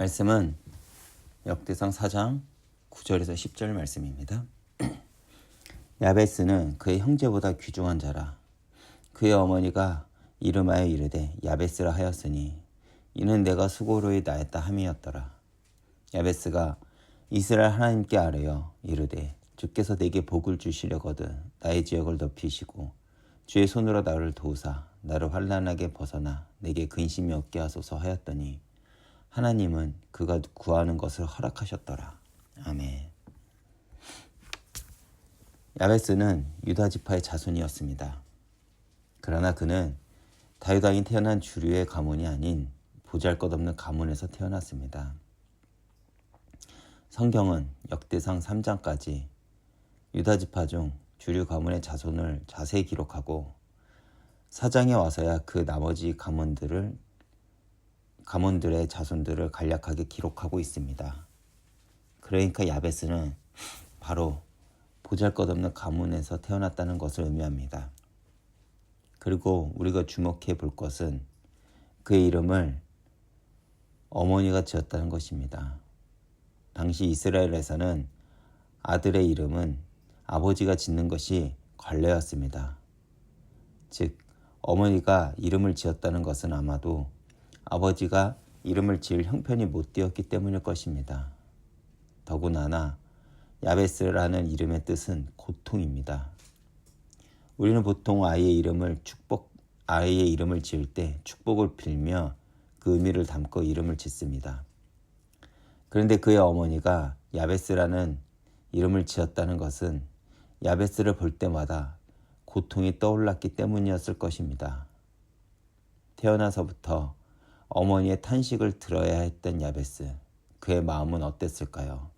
말씀은 역대상 4장 9절에서 10절 말씀입니다. 야베스는 그의 형제보다 귀중한 자라. 그의 어머니가 이름하여 이르되 야베스라 하였으니 이는 내가 수고로이 나였다 함이었더라. 야베스가 이스라엘 하나님께 아뢰어 이르되 주께서 내게 복을 주시려거든 나의 지역을 높이시고 주의 손으로 나를 도우사 나를 환란하게 벗어나 내게 근심이 없게 하소서 하였더니 하나님은 그가 구하는 것을 허락하셨더라. 아멘. 야베스는 유다 지파의 자손이었습니다. 그러나 그는 다윗 왕이 태어난 주류의 가문이 아닌 보잘것없는 가문에서 태어났습니다. 성경은 역대상 3장까지 유다 지파 중 주류 가문의 자손을 자세히 기록하고 사장에 와서야 그 나머지 가문들을 가문들의 자손들을 간략하게 기록하고 있습니다. 그러니까 야베스는 바로 보잘것없는 가문에서 태어났다는 것을 의미합니다. 그리고 우리가 주목해 볼 것은 그의 이름을 어머니가 지었다는 것입니다. 당시 이스라엘에서는 아들의 이름은 아버지가 짓는 것이 관례였습니다. 즉, 어머니가 이름을 지었다는 것은 아마도 아버지가 이름을 지을 형편이 못 되었기 때문일 것입니다. 더구나나 야베스라는 이름의 뜻은 고통입니다. 우리는 보통 아이의 이름을 축복 아이의 이름을 지을 때 축복을 빌며 그 의미를 담고 이름을 짓습니다. 그런데 그의 어머니가 야베스라는 이름을 지었다는 것은 야베스를 볼 때마다 고통이 떠올랐기 때문이었을 것입니다. 태어나서부터 어머니의 탄식을 들어야 했던 야베스. 그의 마음은 어땠을까요?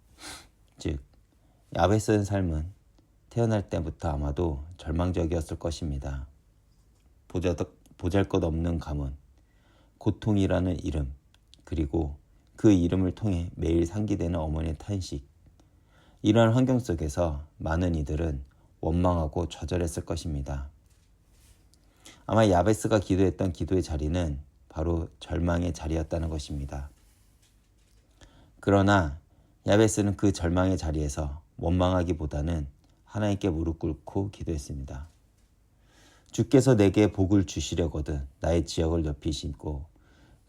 즉, 야베스의 삶은 태어날 때부터 아마도 절망적이었을 것입니다. 보잘 것 없는 가문, 고통이라는 이름, 그리고 그 이름을 통해 매일 상기되는 어머니의 탄식. 이러한 환경 속에서 많은 이들은 원망하고 좌절했을 것입니다. 아마 야베스가 기도했던 기도의 자리는 바로 절망의 자리였다는 것입니다. 그러나 야베스는 그 절망의 자리에서 원망하기보다는 하나님께 무릎 꿇고 기도했습니다. 주께서 내게 복을 주시려거든 나의 지역을 높이시고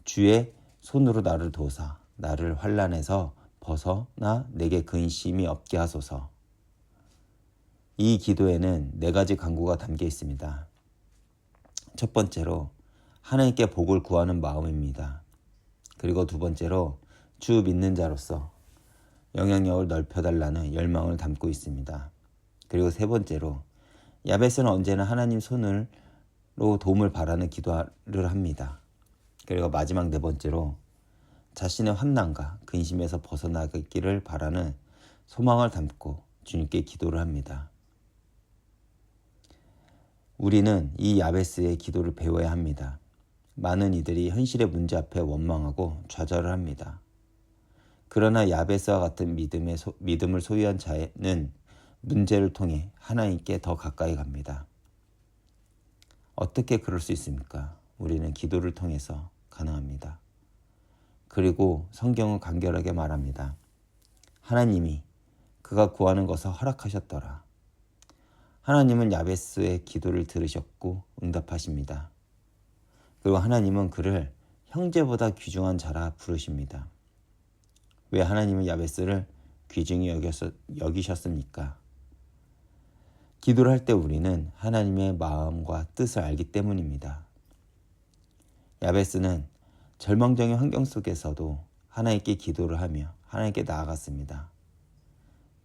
주의 손으로 나를 도사 나를 환란에서 벗어나 내게 근심이 없게 하소서. 이 기도에는 네 가지 간구가 담겨 있습니다. 첫 번째로 하나님께 복을 구하는 마음입니다. 그리고 두 번째로 주 믿는 자로서 영향력을 넓혀달라는 열망을 담고 있습니다. 그리고 세 번째로 야베스는 언제나 하나님 손으로 도움을 바라는 기도를 합니다. 그리고 마지막 네 번째로 자신의 환난과 근심에서 벗어나기를 바라는 소망을 담고 주님께 기도를 합니다. 우리는 이 야베스의 기도를 배워야 합니다. 많은 이들이 현실의 문제 앞에 원망하고 좌절을 합니다. 그러나 야베스와 같은 믿음의 소, 믿음을 소유한 자는 문제를 통해 하나님께 더 가까이 갑니다. 어떻게 그럴 수 있습니까? 우리는 기도를 통해서 가능합니다. 그리고 성경은 간결하게 말합니다. 하나님이 그가 구하는 것을 허락하셨더라. 하나님은 야베스의 기도를 들으셨고 응답하십니다. 그리고 하나님은 그를 형제보다 귀중한 자라 부르십니다. 왜 하나님은 야베스를 귀중히 여기셨습니까? 기도를 할 때 우리는 하나님의 마음과 뜻을 알기 때문입니다. 야베스는 절망적인 환경 속에서도 하나님께 기도를 하며 하나님께 나아갔습니다.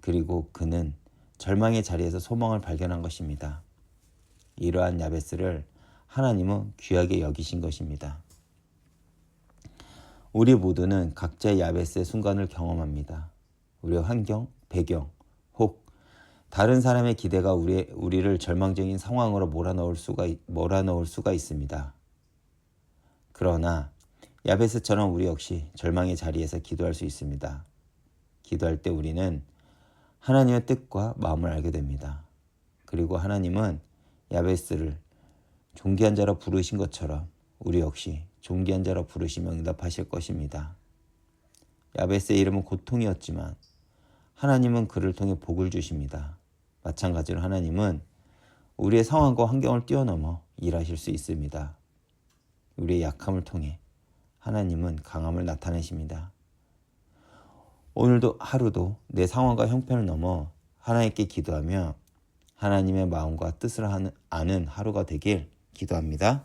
그리고 그는 절망의 자리에서 소망을 발견한 것입니다. 이러한 야베스를 하나님은 귀하게 여기신 것입니다. 우리 모두는 각자의 야베스의 순간을 경험합니다. 우리의 환경, 배경, 혹 다른 사람의 기대가 우리, 우리를 절망적인 상황으로 몰아넣을 수가, 몰아넣을 수가 있습니다. 그러나 야베스처럼 우리 역시 절망의 자리에서 기도할 수 있습니다. 기도할 때 우리는 하나님의 뜻과 마음을 알게 됩니다. 그리고 하나님은 야베스를 존귀한 자로 부르신 것처럼 우리 역시 존귀한 자로 부르시며 응답하실 것입니다. 야베스의 이름은 고통이었지만 하나님은 그를 통해 복을 주십니다. 마찬가지로 하나님은 우리의 상황과 환경을 뛰어넘어 일하실 수 있습니다. 우리의 약함을 통해 하나님은 강함을 나타내십니다. 오늘도 하루도 내 상황과 형편을 넘어 하나님께 기도하며 하나님의 마음과 뜻을 아는 하루가 되길 기도합니다.